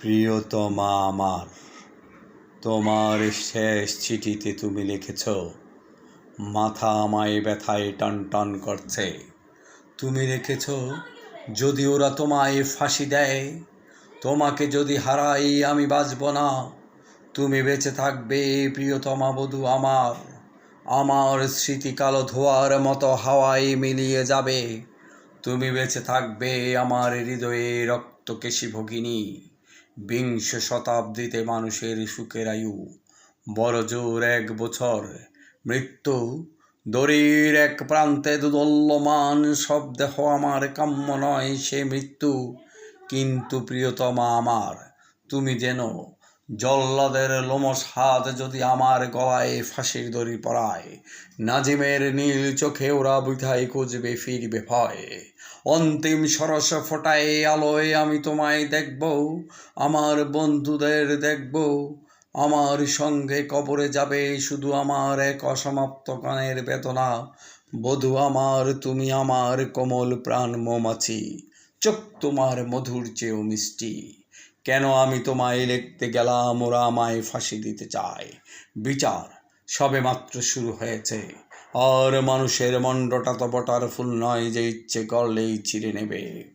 প্রিয়তমা আমার তোমার শেষ চিঠিতে তুমি লিখেছ, মাথা আমায় ব্যথায় টান টান করছে। তুমি লিখেছ, যদি ওরা তোমায় ফাঁসি দেয়, তোমাকে যদি হারাই আমি বাঁচব না। তুমি বেঁচে থাকবে, প্রিয়তমা বধূ আমার। আমার স্মৃতি কালো ধোয়ার মতো হাওয়ায় মিলিয়ে যাবে। তুমি বেঁচে থাকবে আমার হৃদয়ে রক্তকেশী ভগিনী। বিংশ শতাব্দীতে মানুষের সুখের আয়ু। বড় জোর এক বছর। মৃত্যু। দড়ির এক প্রান্তে দুদল্যমান সব দেহ আমার কাম্য নয় সে মৃত্যু। কিন্তু প্রিয়তমা আমার, তুমি যেন জল্লাদের লোমস হাত যদি আমার গলায় ফাঁসির দড়ি পড়ায় নাজিমের নীল চোখে ওরা বুঝাই খুঁজবে, ফিরবে ভয়। অন্তিম সরস ফোটায় আলোয় আমি তোমায় দেখব, আমার বন্ধুদের দেখব, আমার সঙ্গে কবরে যাবে শুধু আমার এক অসমাপ্ত কানের বেদনা। বধু আমার, তুমি আমার কোমল প্রাণ মৌমাছি, চোখ তোমার মধুর চেয়েও মিষ্টি। কেন আমি তোমায় লিখতে গেলাম ওরা আমায় ফাঁসি দিতে চায়? বিচার সবে মাত্র শুরু হয়েছে। আর মানুষের মণ্ডটা তো বটার ফুল নয় যে ইচ্ছে করলেই ছিঁড়ে নেবে।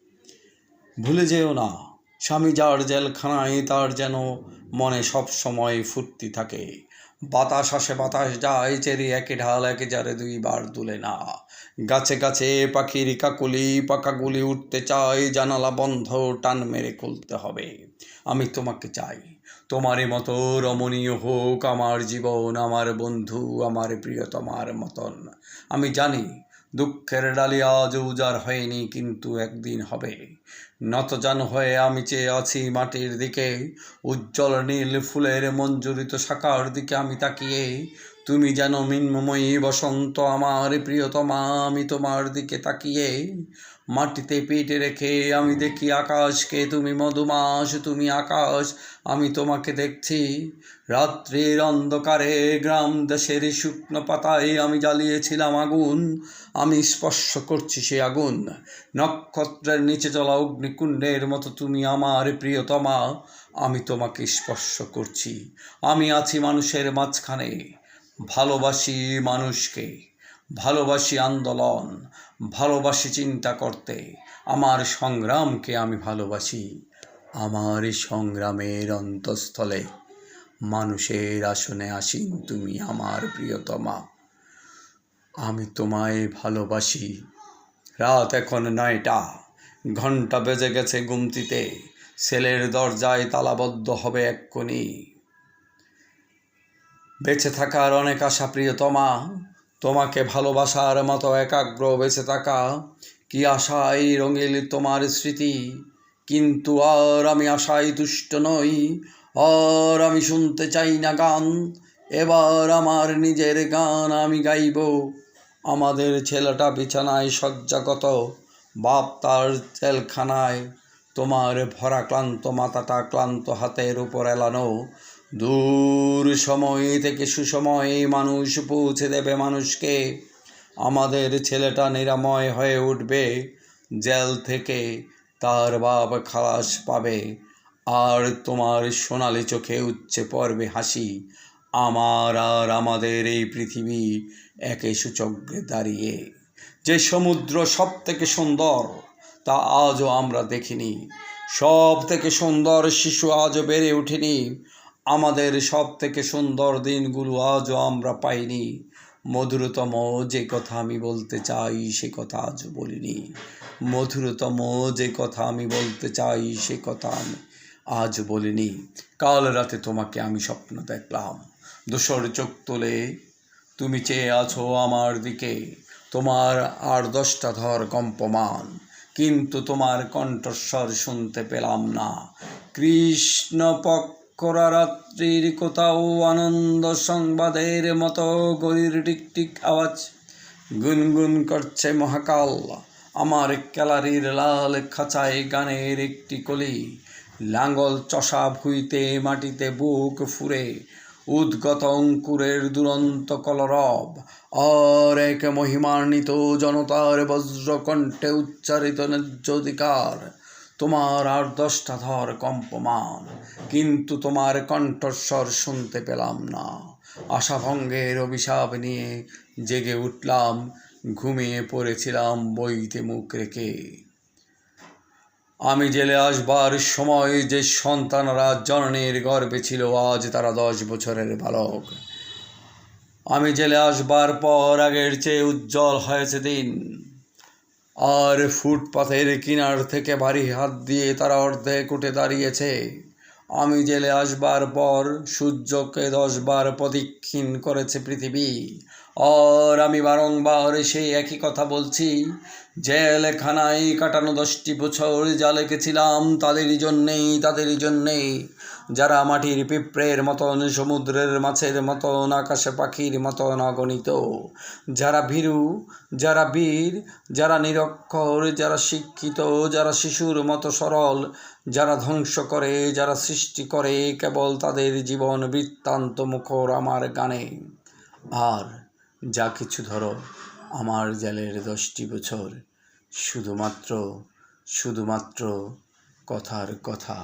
ভুলে যেও না স্বামী যার জেলখানায়, তার যেন মনে সব সময় ফুর্তি থাকে। বাতাস আসে, বাতাস যায়, চেরি একে ঢাল একে যারে দুইবার তুলে না। গাছে গাছে পাখির কাকুলি পাকাগুলি উঠতে চায়, জানালা বন্ধ, টান মেরে খুলতে হবে। আমি তোমাকে চাই। তোমারই মতো রমণীয় হোক আমার জীবন, আমার বন্ধু, আমার প্রিয়তমার মতন। আমি জানি দুঃখের ডালি আজ উজার হয়নি, কিন্তু একদিন হবে। নতজান হয়ে আমি চেয়ে আছি মাটির দিকে। উজ্জ্বল নীল ফুলের মঞ্জুরিত শাখার দিকে আমি তাকিয়ে তুমি যেন মিন্ময়ী বসন্ত আমার প্রিয়তমা, আমি তোমার দিকে তাকিয়ে মাটিতে পেটে রেখে আমি দেখি আকাশকে। তুমি মধুমাস, তুমি আকাশ, আমি তোমাকে দেখছি। রাত্রির অন্ধকারে গ্রাম দেশের শুকনো পাতায় আমি জ্বালিয়েছিলাম আগুন, আমি স্পর্শ করছি সে আগুন। নক্ষত্রের নিচে চলা অগ্নিকুণ্ডের মতো তুমি আমার প্রিয়তমা, আমি তোমাকে স্পর্শ করছি। আমি আছি মানুষের মাঝখানে। ভালোবাসি মানুষকে, ভালোবাসি আন্দোলন, ভালোবাসি চিন্তা করতে। আমার সংগ্রামকে আমি ভালোবাসি। আমার সংগ্রামের অন্তঃস্থলে মানুষের আসনে আসিন তুমি আমার প্রিয়তমা। আমি তোমায় ভালোবাসি। রাত এখন নয়টা ঘণ্টা বেজে গেছে গুমতিতে সেলের দরজায় তালাবদ্ধ হবে এক্ষুনি বেঁচে থাকার অনেক আশা প্রিয়তমা। তোমাকে ভালোবাসার মতো একাগ্র বেঁচে থাকা কি আশাই রঙিল তোমার স্মৃতি? কিন্তু আর আমি আশায় তুষ্ট নই, আর আমি শুনতে চাই না গান। এবার আমার নিজের গান আমি গাইব। আমাদের ছেলেটা বিছানায় শয্যাগত, বাপ তার জেলখানায়। তোমার ভরা ক্লান্ত মাথাটা ক্লান্ত হাতের উপর এলানো দূর সময় থেকে সুসময়ে মানুষ পৌঁছে দেবে মানুষকে। আমাদের ছেলেটা নিরাময় হয়ে উঠবে, জেল থেকে তার বাপ খালাস পাবে, আর তোমার সোনালি চোখে উচ্ছে পড়বে হাসি। আমার আর আমাদের এই পৃথিবী একে সূচক্রে দাঁড়িয়ে। যে সমুদ্র সব থেকে সুন্দর, তা আজও আমরা দেখিনি। সব থেকে সুন্দর শিশু আজও বেড়ে ওঠেনি। আমাদের সব থেকে সুন্দর দিনগুলো আজও আমরা পাইনি। মধুরতম যে কথা আমি বলতে চাই, সে কথা আজও বলিনি। মধুরতম যে কথা আমি বলতে চাই, সে কথা আমি আজ বলিনি। কাল রাতে তোমাকে আমি স্বপ্ন দেখলাম। দোসর চোখ তোলে তুমি চেয়ে আছো আমার দিকে। তোমার আর দশটা ধর কম্পমান, কিন্তু তোমার কণ্ঠস্বর শুনতে পেলাম না। কৃষ্ণ পক্ষরা রাত্রির কোথাও আনন্দ সংবাদের মতো গরির টিকটিক আওয়াজ। গুনগুন করছে মহাকাল। আমার ক্যালারির লাল খাঁচায় গানের একটি কলি। লাঙ্গল চষা ভুইতে মাটিতে বুক ফুরে উদ্গত অঙ্কুরের দুরন্ত কলরব। আর এক মহিমান্বিত জনতার বজ্রকণ্ঠে উচ্চারিত ন্যায্য অধিকার তোমার আর দশটা ধর কম্পমান, কিন্তু তোমার কণ্ঠস্বর শুনতে পেলাম না। আশাভঙ্গের অভিশাপ নিয়ে জেগে উঠলাম, ঘুমিয়ে পড়েছিলাম বইতে মুখ রেখে। আমি জেলে আসবার সময় যে সন্তানরা জননীর গর্বে ছিল, আজ তারা দশ বছরের বালক। আমি জেলে আসবার পর আগের চেয়ে উজ্জ্বল হয়েছে দিন। আর ফুটপাথের কিনার থেকে ভারী হাত দিয়ে তারা অর্ধেক উঠে দাঁড়িয়েছে। আমি জেলে আসবার পর সূর্যকে দশবার প্রদক্ষিণ করেছে পৃথিবী। আর আমি বারংবার সেই একই কথা বলছি। জেলখানায় কাটানো দশটি বছর যা লিখেছিলাম তাদেরই জন্যেই তাদেরই জন্যেই। যারা মাটির পিঁপড়ের মতন, সমুদ্রের মাছের মতন, আকাশে পাখির মতন অগণিত। যারা ভীরু, যারা বীর, যারা নিরক্ষর, যারা শিক্ষিত, যারা শিশুর মতো সরল, যারা ধ্বংস করে, যারা সৃষ্টি করে কেবল তাদের জীবন বৃত্তান্ত মুখর আমার গানে। আর যা কিছু ধরো আমার জেলের দশটি বছর শুধুমাত্র শুধুমাত্র কথার কথা।